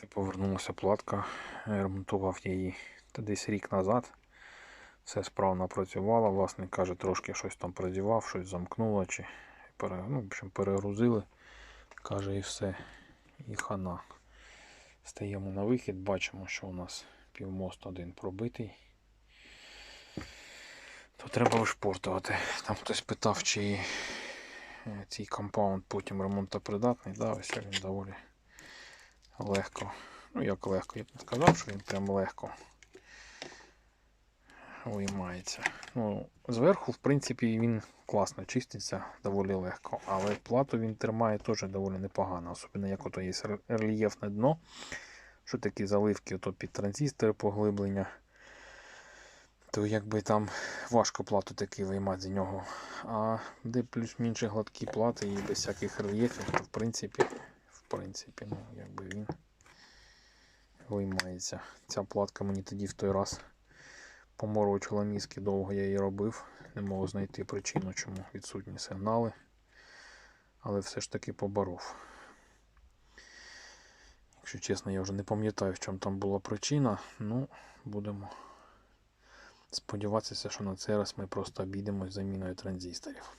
Це повернулася платка. Ремонтував її десь рік назад. Все справно працювало. Власник каже, трошки щось там продівав, щось замкнуло чи пере, ну, в общем, перегрузили. Каже, і все. І хана. Стаємо на вихід, бачимо, що у нас півмост один пробитий. То треба вишпортувати. Там хтось питав, чи е, цей компаунд потім ремонтопридатний. Да, ось він доволі легко. Ну як легко, я б не сказав, що він прям легко виймається. Ну, зверху, в принципі, він класно чиститься, доволі легко, але плату він тримає теж доволі непогано, особливо як ото є рельєфне дно, що такі заливки ото під транзистори поглиблення. То якби там важко плату таки виймати з нього. А де плюс-мінше гладкі плати і без всяких рельєфів, то в принципі, в принципі, ну, якби він виймається. Ця платка мені тоді в той раз поморочила мізки, довго я її робив. Не можу знайти причину, чому відсутні сигнали. Але все ж таки поборов. Якщо чесно, я вже не пам'ятаю, в чому там була причина. Ну, будемо сподіватися, що на цей раз ми просто обійдемось заміною транзисторів.